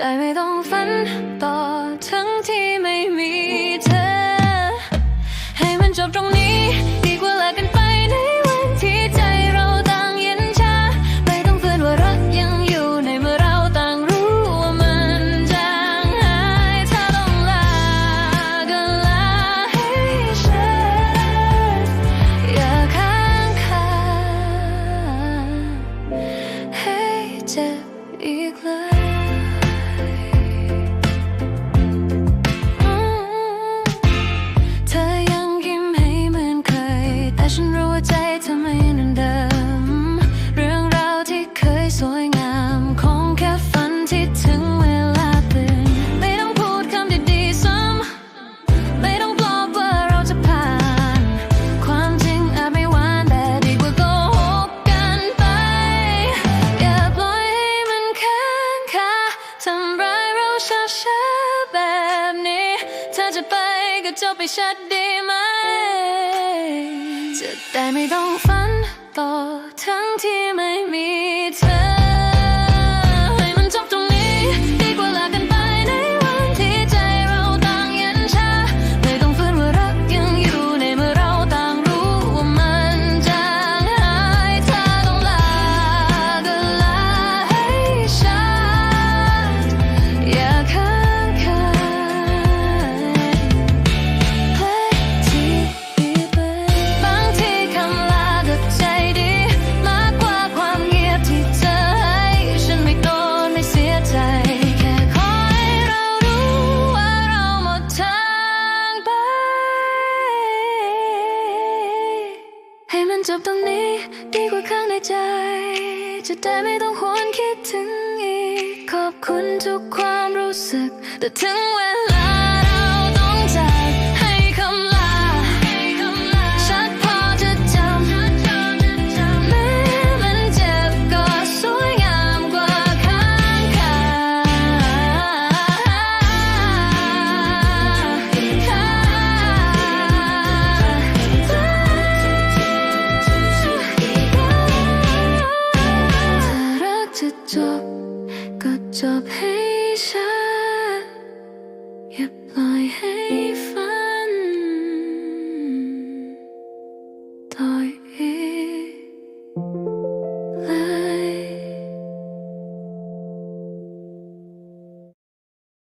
ได้ไม่ต้องฝันต่อทั้งที่ไม่มีเธอ ให้มันจบตรงนี้ ดีกว่าเลิกกันไปในวันที่ใจเราต่างเย็นชา ไม่ต้องฝืนว่ารักยังอยู่ในเมื่อเราต่างรู้ว่ามันจางหายถ้าต้องลาก็ลาให้ฉันอย่าค้างคาให้เจ็บอีกเลย ช้าๆแบบนี้ถ้าจะไปก็จบไปชัดดีไหม จะได้ไม่ต้องฝันต่อทั้งที่ไม่มีเธอ บตรงนี้ดีกว่าข้างในใจ จะได้ไม่ต้องหวนคิดถึงอีก ขอบคุณทุกความรู้สึก แต่ถึงเวลา จะจบ ก็จบให้ชันอย่าปล่อยให้